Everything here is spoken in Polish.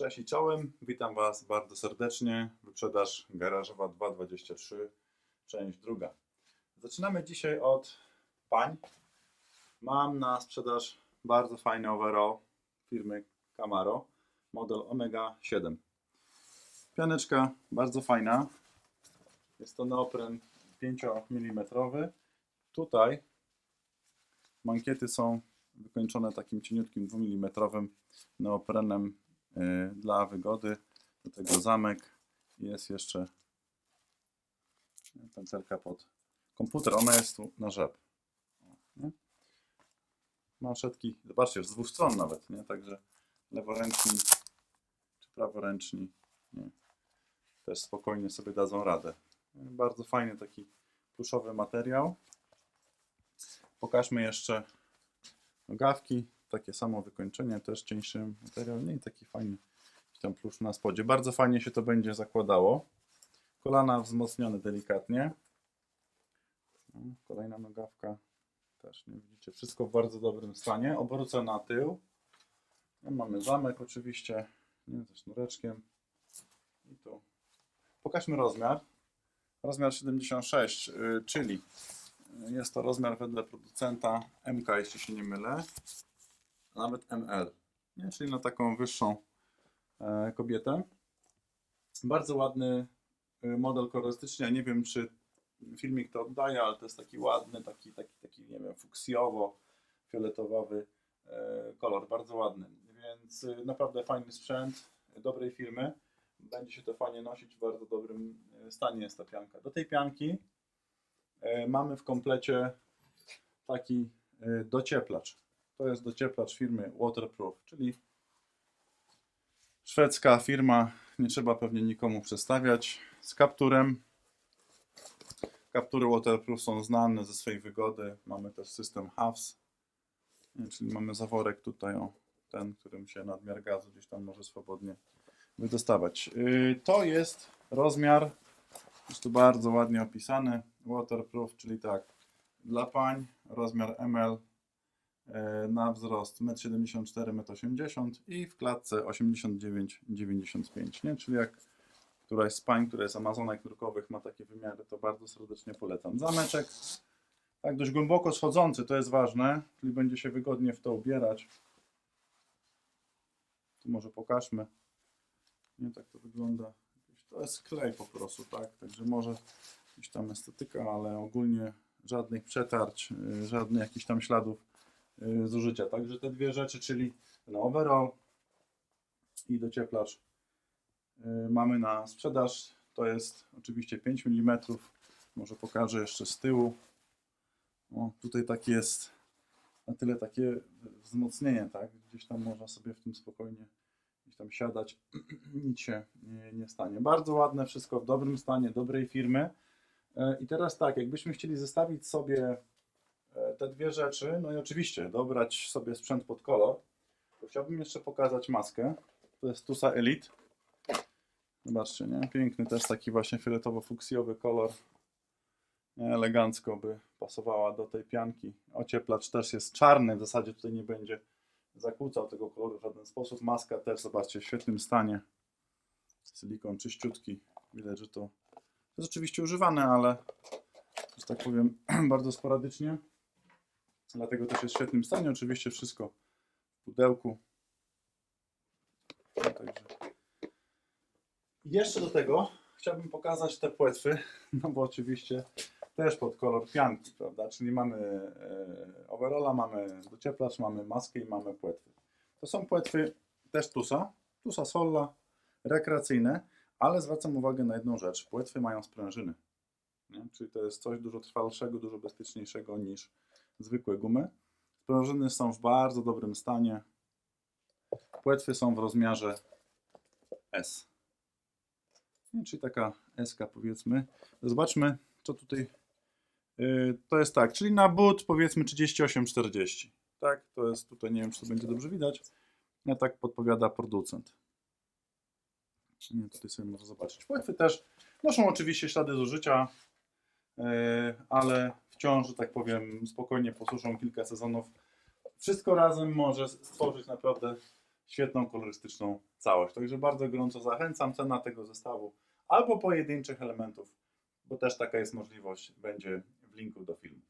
Cześć i czołem, witam Was bardzo serdecznie. Wyprzedaż garażowa 223, część druga. Zaczynamy dzisiaj od pań. Mam na sprzedaż bardzo fajny overall firmy Camaro, model Omega 7. Pianeczka bardzo fajna. Jest to neopren 5 mm. Tutaj mankiety są wykończone takim cieniutkim 2 mm neoprenem dla wygody. Do tego zamek. Jest jeszcze pętelka pod komputer. Ona jest tu na rzep. Nie? Maszetki, zobaczcie, z dwóch stron nawet, nie? Także leworęczni czy praworęczni nie? też spokojnie sobie dadzą radę. Bardzo fajny taki pluszowy materiał. Pokażmy jeszcze nogawki, takie samo wykończenie, też cieńszy materiał, nie i taki fajny tam plusz na spodzie. Bardzo fajnie się to będzie zakładało. Kolana wzmocnione delikatnie. No, Kolejna nogawka też, nie widzicie, wszystko w bardzo dobrym stanie. Obrócę na tył. No, mamy zamek oczywiście, nie, ze sznureczkiem. I tu. Pokażmy rozmiar. Rozmiar 76, y, czyli jest to rozmiar wedle producenta MK, jeśli się nie mylę, nawet ML, nie? czyli na taką wyższą e, kobietę. Bardzo ładny y, model kolorystyczny. Ja nie wiem, czy filmik to oddaje, ale to jest taki ładny, taki, taki, taki nie wiem, fuksjowo-fioletowawy e, kolor, bardzo ładny. Więc y, naprawdę fajny sprzęt, dobrej firmy. Będzie się to fajnie nosić, w bardzo dobrym e, stanie jest ta pianka. Do tej pianki E, mamy w komplecie taki e, docieplacz. To jest docieplacz firmy Waterproof, czyli szwedzka firma, nie trzeba pewnie nikomu przedstawiać, z kapturem. Kaptury Waterproof są znane ze swojej wygody. Mamy też system nie, czyli mamy zaworek tutaj, o, ten, którym się nadmiar gazu gdzieś tam może swobodnie wydostawać. Yy, To jest rozmiar jest tu bardzo ładnie opisane. Waterproof, czyli tak, dla pań rozmiar ML na wzrost 1,74 m, 1,80 m i w klatce 89,95 nie? Czyli jak któraś z pań, która jest amazonek nurkowych ma takie wymiary, to bardzo serdecznie polecam. Zameczek, tak dość głęboko schodzący, to jest ważne, czyli będzie się wygodnie w to ubierać. Tu może pokażmy. Nie tak to wygląda. To jest klej po prostu, tak? Także może gdzieś tam estetyka, ale ogólnie żadnych przetarć, y, żadnych jakichś tam śladów zużycia. Także te dwie rzeczy, czyli ten overall i docieplacz y, mamy na sprzedaż. To jest oczywiście 5 mm. Może pokażę jeszcze z tyłu. O, tutaj tak jest na tyle takie wzmocnienie, tak? Gdzieś tam można sobie w tym spokojnie gdzieś tam siadać, nic się nie, nie stanie. Bardzo ładne, wszystko w dobrym stanie, dobrej firmy. E, I teraz tak, jakbyśmy chcieli zestawić sobie te dwie rzeczy, no i oczywiście dobrać sobie sprzęt pod kolor, chciałbym jeszcze pokazać maskę. To jest Tusa Elite. Zobaczcie, nie? Piękny też taki właśnie fioletowo-fuksjowy kolor. Elegancko by pasowała do tej pianki. Ocieplacz też jest czarny, w zasadzie tutaj nie będzie zakłócał tego koloru w żaden sposób. Maska też, zobaczcie, w świetnym stanie. Silikon czyściutki. Widać, że to jest oczywiście używane, ale że tak powiem bardzo sporadycznie. Dlatego też jest w świetnym stanie. Oczywiście wszystko w pudełku. No, także. Jeszcze do tego chciałbym pokazać te płetwy, no bo oczywiście też pod kolor pianki, prawda? Czyli mamy e, mamy docieplacz, mamy maskę i mamy płetwy. To są płetwy też Tusa, Tusa Solla, rekreacyjne, ale zwracam uwagę na jedną rzecz. Płetwy mają sprężyny, nie? czyli to jest coś dużo trwalszego, dużo bezpieczniejszego niż zwykłe gumy. Sprężyny są w bardzo dobrym stanie. Płetwy są w rozmiarze S. Czyli taka S powiedzmy. Zobaczmy, co tutaj Yy, To jest tak, czyli na but powiedzmy 38,40. Tak, to jest tutaj, nie wiem czy to będzie dobrze widać. Ja tak podpowiada producent. Nie, tutaj sobie można zobaczyć. Płetwy też noszą oczywiście ślady zużycia, yy, ale wciąż, że tak powiem, spokojnie posłużą kilka sezonów. Wszystko razem może stworzyć naprawdę świetną kolorystyczną całość. Także bardzo gorąco zachęcam. Cena tego zestawu albo pojedynczych elementów, bo też taka jest możliwość, będzie w linku do filmu.